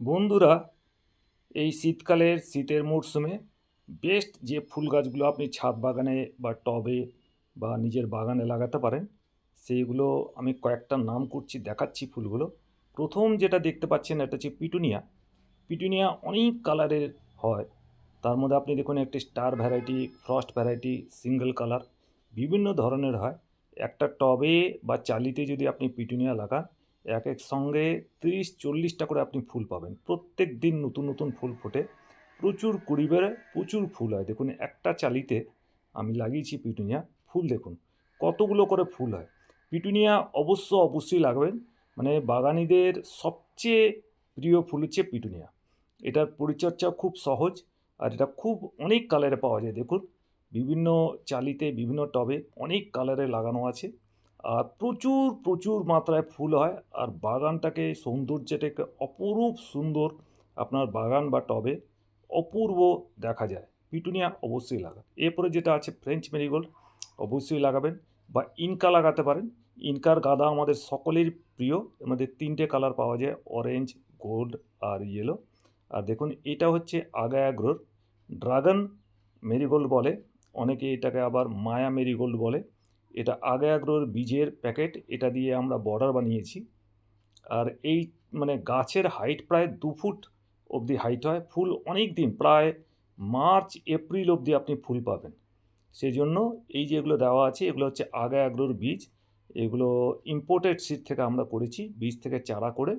বন্ধুরা, এই শীতকালের শীতের মরশুমে বেস্ট যে ফুল গাছগুলো আপনি ছাদ বাগানে বা টবে বা নিজের বাগানে লাগাতে পারেন, সেইগুলো আমি কয়েকটা নাম করছি, দেখাচ্ছি ফুলগুলো। প্রথম যেটা দেখতে পাচ্ছেন, এটা হচ্ছে পিটুনিয়া। পিটুনিয়া অনেক কালারের হয়। তার মধ্যে আপনি দেখুন, একটি star variety frost variety single colour বিভিন্ন ধরনের হয়। একটা টবে বা চালিতে যদি আপনি পিটুনিয়া লাগান এক এক সঙ্গে তিরিশ, চল্লিশটা করে আপনি ফুল পাবেন। প্রত্যেক দিন নতুন নতুন ফুল ফোটে। প্রচুর কুড়ি বেড়ে প্রচুর ফুল হয়। দেখুন, একটা চালিতে আমি লাগিয়েছি পিটুনিয়া। ফুল দেখুন, কতগুলো করে ফুল হয়। পিটুনিয়া অবশ্য অবশ্যই লাগবেন। মানে বাগানিদের সবচেয়ে প্রিয় ফুল হচ্ছে পিটুনিয়া। এটার পরিচর্যা খুব সহজ আর এটা খুব অনেক কালারে পাওয়া যায়। দেখুন, বিভিন্ন চালিতে, বিভিন্ন টবে অনেক কালারে লাগানো আছে। আর প্রচুর প্রচুর মাত্রায় ফুল হয় আর বাগানটাকে সৌন্দর্যটাকে অপরূপ সুন্দর আপনার বাগান বা টবে অপূর্ব দেখা যায়। পিটুনিয়া অবশ্যই লাগান এরপরে যেটা আছে ফ্রেঞ্চ মেরিগোল্ড অবশ্যই লাগাবেন বা ইনকা লাগাতে পারেন। ইনকার গাদা আমাদের সকলের প্রিয়। আমাদের তিনটে কালার পাওয়া যায় অরেঞ্জ গোল্ড আর ইয়েলো আর দেখুন, এটা হচ্ছে আগায়াগ্রোর ড্রাগন মেরিগোল্ড বলে, অনেকে এটাকে আবার মায়া মেরিগোল্ড বলে। এটা আগে আগ্রোর বীজের প্যাকেট, এটা দিয়ে আমরা বর্ডার বানিয়েছি। আর এই মানে গাছের হাইট প্রায় দু ফুট অবধি হাইট হয়। ফুল অনেক দিন, প্রায় মার্চ, এপ্রিল অবধি আপনি ফুল পাবেন। সেই জন্য এই যেগুলো দেওয়া আছে, এগুলো হচ্ছে আগে আগ্রোর বীজ। এগুলো ইম্পোর্টেড সিড থেকে আমরা করেছি, বীজ থেকে চারা করে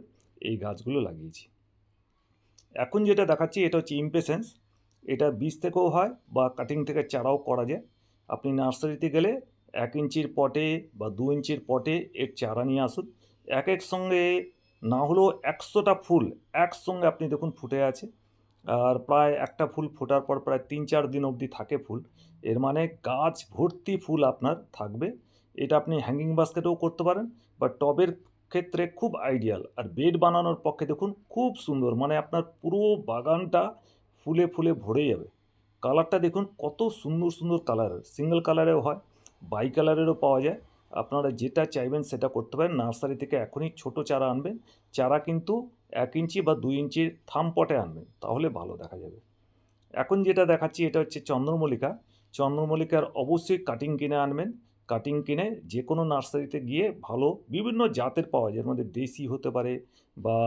এই গাছগুলো লাগিয়েছি। এখন যেটা দেখাচ্ছি, এটা হচ্ছে ইমপেশেন্স এটা বীজ থেকেও হয় বা কাটিং থেকে চারাও করা যায়। আপনি নার্সারিতে গেলে এক ইঞ্চির পটে বা দু ইঞ্চির পটে এর চারা নিয়ে আসুন। এক এক সঙ্গে না হলেও একশোটা ফুল একসঙ্গে আপনি দেখুন ফুটে আছে। আর প্রায় একটা ফুল ফোটার পর প্রায় তিন চার দিন অবধি থাকে ফুল। এর মানে গাছ ভর্তি ফুল আপনার থাকবে। এটা আপনি হ্যাঙ্গিং বাস্কেটেও করতে পারেন বা টবের ক্ষেত্রে খুব আইডিয়াল আর বেড বানানোর পক্ষে দেখুন খুব সুন্দর মানে আপনার পুরো বাগানটা ফুলে ফুলে ভরে যাবে। কালারটা দেখুন কত সুন্দর সুন্দর কালারের সিঙ্গেল কালারেও হয়। বাই কালারেরও পাওয়া যায়। আপনারা যেটা চাইবেন সেটা করতে পারেন। নার্সারি থেকে এখনই ছোট চারা আনবেন। চারা কিন্তু এক ইঞ্চি বা দুই ইঞ্চির থাম পটে আনবেন, তাহলে ভালো দেখা যাবে। এখন যেটা দেখাচ্ছি এটা হচ্ছে চন্দ্রমল্লিকা। চন্দ্রমল্লিকার অবশ্যই কাটিং কিনে আনবেন। কাটিং কিনে যে কোনো নার্সারিতে গিয়ে ভালো বিভিন্ন জাতের পাওয়া যায়। এর মধ্যে দেশি হতে পারে বা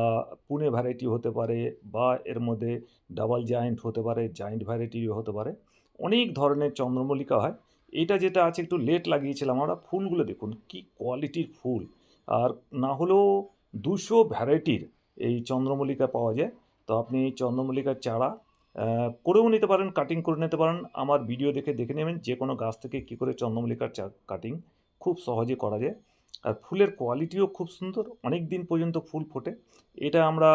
পুনে ভ্যারাইটি হতে পারে বা এর মধ্যে ডাবল জায়েন্ট হতে পারে জায়েন্ট ভ্যারাইটিও হতে পারে। অনেক ধরনের চন্দ্রমল্লিকা হয়। এটা যেটা আছে একটু লেট লাগিয়েছিলাম, আমরা ফুলগুলো দেখুন, কি কোয়ালিটির ফুল। আর না হলেও দুশো ভ্যারাইটির এই চন্দ্রমল্লিকা পাওয়া যায়। তো আপনি চন্দ্রমল্লিকার চারা করেও নিতে পারেন কাটিং করে নিতে পারেন। আমার ভিডিও দেখে দেখে নেবেন যে কোনো গাছ থেকে কী করে চন্দ্রমল্লিকার চা কাটিং খুব সহজে করা যায়। আর ফুলের কোয়ালিটিও খুব সুন্দর, অনেক দিন পর্যন্ত ফুল ফোটে। এটা আমরা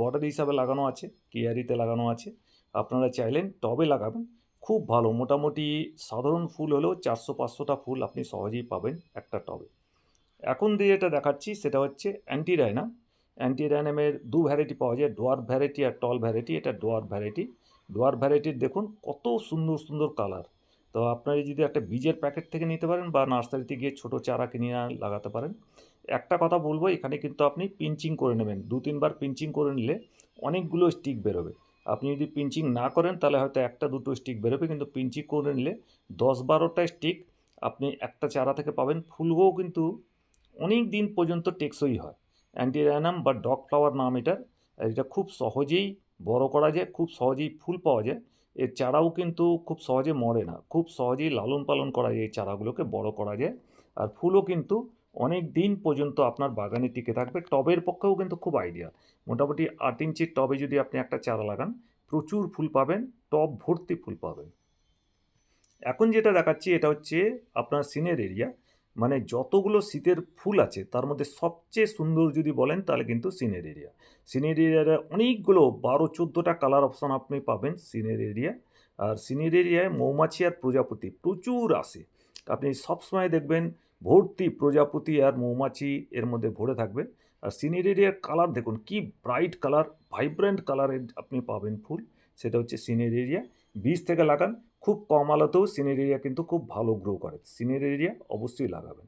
বর্ডার হিসাবে লাগানো আছে কেয়ারিতে লাগানো আছে। আপনারা চাইলেন, টবে লাগাবেন। খুব ভালো। মোটামুটি সাধারণ ফুল হলেও চারশো, পাঁচশোটা ফুল আপনি সহজেই পাবেন একটা টবে। এখন দিয়ে যেটা দেখাচ্ছি সেটা হচ্ছে অ্যান্টি রাইনাম অ্যান্টি রাইনামের দু ভ্যারাইটি পাওয়া যায় ডোয়ার ভ্যারাইটি আর টল ভ্যারাইটি এটা ডোয়ার ভ্যারাইটি ডোয়ার ভ্যারাইটির দেখুন কত সুন্দর সুন্দর কালার তো আপনারা যদি একটা বীজের প্যাকেট থেকে নিতে পারেন বা নার্সারিতে গিয়ে ছোটো চারা কিনে লাগাতে পারেন। একটা কথা বলব, এখানে কিন্তু আপনি পিঞ্চিং করে নেবেন। দু, তিনবার পিঞ্চিং করে নিলে অনেকগুলো স্টিক বেরোবে। আপনি যদি পিঞ্চিং না করেন, তাহলে হয়তো একটা দুটো স্টিক বেরোবে, কিন্তু পিঞ্চিং করে নিলে দশ বারোটা স্টিক আপনি একটা চারা থেকে পাবেন ফুলগুলো কিন্তু অনেক দিন পর্যন্ত টেকসই হয়। অ্যান্টিরায়ানাম বা ডগ ফ্লাওয়ার নাম এটার, এটা খুব সহজেই বড় করা যায়, খুব সহজেই ফুল পাওয়া যায়। এর চারাও কিন্তু খুব সহজে মরে না, খুব সহজেই লালন পালন করা যায়, এই চারাগুলোকে বড় করা যায়। আর ফুলও কিন্তু অনেক দিন পর্যন্ত আপনার বাগানে টিকে থাকবে, টবের পক্ষেও কিন্তু খুব আইডিয়া মোটামুটি আট ইঞ্চির টবে যদি আপনি একটা চারা লাগান প্রচুর ফুল পাবেন টব ভর্তি ফুল পাবেন। এখন যেটা দেখাচ্ছি এটা হচ্ছে আপনার সিনের এরিয়া। মানে যতগুলো শীতের ফুল আছে, তার মধ্যে সবচেয়ে সুন্দর যদি বলেন, তাহলে কিন্তু সিনের এরিয়া। সিনের এরিয়ার অনেকগুলো বারো চোদ্দোটা কালার অপশন আপনি পাবেন সিনের এরিয়া। আর সিনের এরিয়ায় মৌমাছি আর প্রজাপতি প্রচুর আসে আপনি সবসময় দেখবেন ভর্তি প্রজাপতি আর মৌমাছি এর মধ্যে ভরে থাকবে। আর সিনের এরিয়ার কালার দেখুন, কি ব্রাইট কালার ভাইব্রেন্ট কালারের আপনি পাবেন ফুল। সেটা হচ্ছে সিনের এরিয়া বীজ থেকে লাগান, খুব কম আলোতেও সিনের এরিয়া কিন্তু খুব ভালো গ্রো করে। সিনের এরিয়া অবশ্যই লাগাবেন।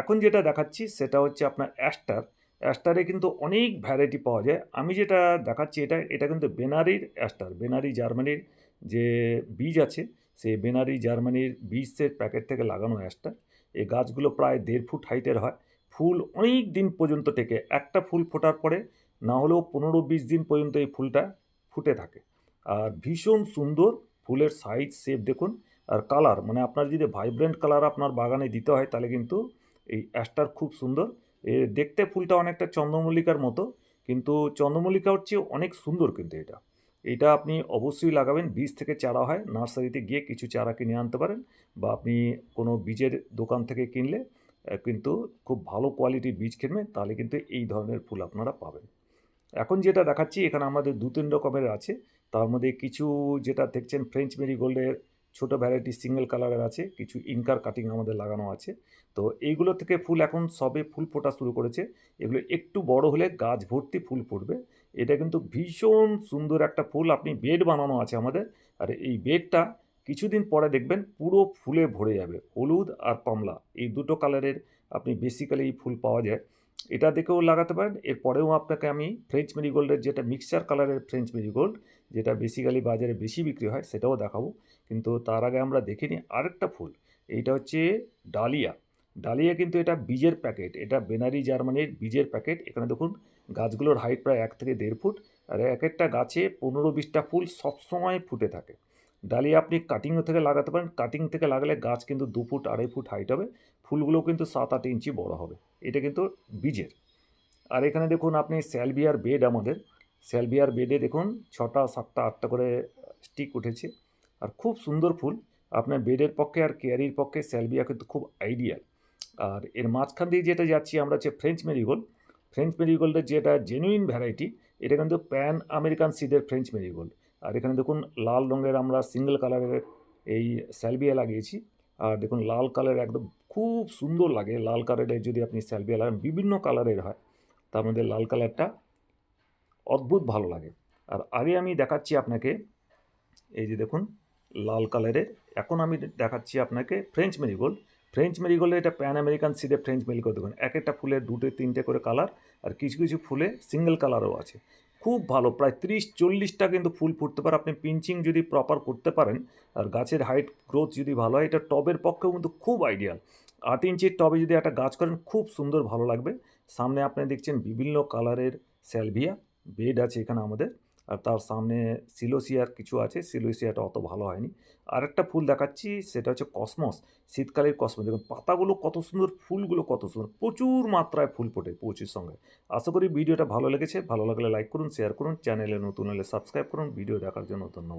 এখন যেটা দেখাচ্ছি, সেটা হচ্ছে আপনার অ্যাস্টার অ্যাস্টারে কিন্তু অনেক ভ্যারাইটি পাওয়া যায়। আমি যেটা দেখাচ্ছি, এটা এটা কিন্তু বেনারির অ্যাস্টার বেনারি জার্মানির যে বীজ আছে, সেই বেনারি জার্মানির বীজের প্যাকেট থেকে লাগানো অ্যাস্টার এই গাছগুলো প্রায় দেড় ফুট হাইটের হয়। ফুল অনেক দিন পর্যন্ত টেকে। একটা ফুল ফোটার পরে না হলেও পনেরো বিশ দিন পর্যন্ত এই ফুলটা ফুটে থাকে। আর ভীষণ সুন্দর ফুলের সাইজ শেপ দেখুন। আর কালার মানে আপনার যদি ভাইব্রেন্ট কালার আপনার বাগানে দিতে হয় তাহলে কিন্তু এই অ্যাস্টার খুব সুন্দর। এ দেখতে ফুলটা অনেকটা চন্দ্রমল্লিকার মতো, কিন্তু চন্দ্রমল্লিকার চেয়ে অনেক সুন্দর কিন্তু এটা। এটা আপনি অবশ্যই লাগাবেন, বীজ থেকে চারা হয়, নার্সারিতে গিয়ে কিছু চারা কিনে আনতে পারেন বা আপনি কোনো বীজের দোকান থেকে কিনলে কিন্তু খুব ভালো কোয়ালিটির বীজ কিনবেন, তাহলে কিন্তু এই ধরনের ফুল আপনারা পাবেন। এখন যেটা দেখাচ্ছি, এখানে আমাদের দু তিন রকমের আছে। তার মধ্যে কিছু যেটা দেখছেন ফ্রেঞ্চ মেরিগোল্ডের ছোটো ভ্যারাইটি সিঙ্গেল কালারের আছে, কিছু ইনকার কাটিং আমাদের লাগানো আছে। তো এইগুলো থেকে ফুল এখন সবে ফুল ফোটা শুরু করেছে। এগুলো একটু বড় হলে গাছ ভর্তি ফুল ফুটবে। এটা কিন্তু ভীষণ সুন্দর একটা ফুল, আপনি বেড বানানো আছে আমাদের। আর এই বেডটা কিছুদিন পরে দেখবেন পুরো ফুলে ভরে যাবে, হলুদ আর কমলা। এই দুটো কালারের আপনি বেসিক্যালি এই ফুল পাওয়া যায়। এটা দেখেও লাগাতে পারেন এরপরেও আপনাকে আমি ফ্রেঞ্চ মেরিগোল্ডের যেটা মিক্সচার কালারের ফ্রেঞ্চ মেরিগোল্ড যেটা বেসিক্যালি বাজারে বেশি বিক্রি হয়, সেটাও দেখাবো। কিন্তু তার আগে আমরা দেখে নিই আরেকটা ফুল, এইটা হচ্ছে ডালিয়া। ডালিয়া কিন্তু এটা বীজের প্যাকেট এটা বেনারি জার্মানির বীজের প্যাকেট এখানে দেখুন গাছগুলোর হাইট প্রায় এক থেকে দেড় ফুট, আর এক একটা গাছে পনেরো বিশটা ফুল সবসময় ফুটে থাকে। ডালিয়া আপনি কাটিংও থেকে লাগাতে পারেন। কাটিং থেকে লাগালে গাছ কিন্তু দু ফুট, আড়াই ফুট হাইট হবে। ফুলগুলো কিন্তু সাত আট ইঞ্চি বড় হবে। এটা কিন্তু বীজের। আর এখানে দেখুন আপনি স্যালভিয়ার বেড আমাদের। স্যালভিয়ার বেডে দেখুন ছটা, সাতটা, আটটা করে স্টিক উঠেছে। আর খুব সুন্দর ফুল। আপনার বেডের পক্ষে আর কেয়ারির পক্ষে স্যালভিয়া কিন্তু খুব আইডিয়াল আর এর মাঝখান দিয়ে যেটা যাচ্ছি আমরা হচ্ছে ফ্রেঞ্চ মেরিগোল্ড ফ্রেঞ্চ মেরিগোল্ডের যেটা জেনুইন ভ্যারাইটি এটা কিন্তু প্যান আমেরিকান সিডের ফ্রেঞ্চ মেরিগোল্ড আর এখানে দেখুন লাল রঙের আমরা সিঙ্গেল কালারের এই স্যালভিয়া লাগিয়েছি। আর দেখুন লাল কালার একদম খুব সুন্দর লাগে। লাল কালারের যদি আপনি স্যালভিয়া লাগান, বিভিন্ন কালারের হয়, তার মধ্যে লাল কালারটা অদ্ভুত ভালো লাগে। আর আগে আমি দেখাচ্ছি আপনাকে, এই যে দেখুন লাল কালারের, এখন আমি দেখাচ্ছি আপনাকে ফ্রেঞ্চ মেরিগোল্ড ফ্রেঞ্চ মেরিগোল্ডে এটা প্যান আমেরিকান সিডে ফ্রেঞ্চ মেরিগোল্ড দেখুন। এক একটা ফুলের দুটো তিনটে করে কালার, আর কিছু কিছু ফুলে সিঙ্গেল কালারও আছে। খুব ভালো। প্রায় ত্রিশ, চল্লিশটা কিন্তু ফুল ফুটতে পারে। আপনি পিঞ্চিং যদি প্রপার করতে পারেন, আর গাছের হাইট গ্রোথ যদি ভালো হয়, এটা টবের পক্ষেও কিন্তু খুব আইডিয়াল আট ইঞ্চির টবে যদি একটা গাছ করেন, খুব সুন্দর ভালো লাগবে। সামনে আপনি দেখছেন বিভিন্ন কালারের স্যালভিয়া বেড আছে এখানে আমাদের। আর তার সামনে সিলোসিয়ার কিছু আছে, সিলোসিয়াটা অত ভালো হয়নি। আর একটা ফুল দেখাচ্ছি, সেটা হচ্ছে কসমস, শীতকালের কসমস। দেখুন, পাতাগুলো কত সুন্দর, ফুলগুলো কত সুন্দর, প্রচুর মাত্রায় ফুল ফোটে প্রচুর সঙ্গে। আশা করি ভিডিওটা ভালো লেগেছে, ভালো লাগলে লাইক করুন, শেয়ার করুন, চ্যানেলে নতুন হলে সাবস্ক্রাইব করুন, ভিডিও দেখার জন্য ধন্যবাদ।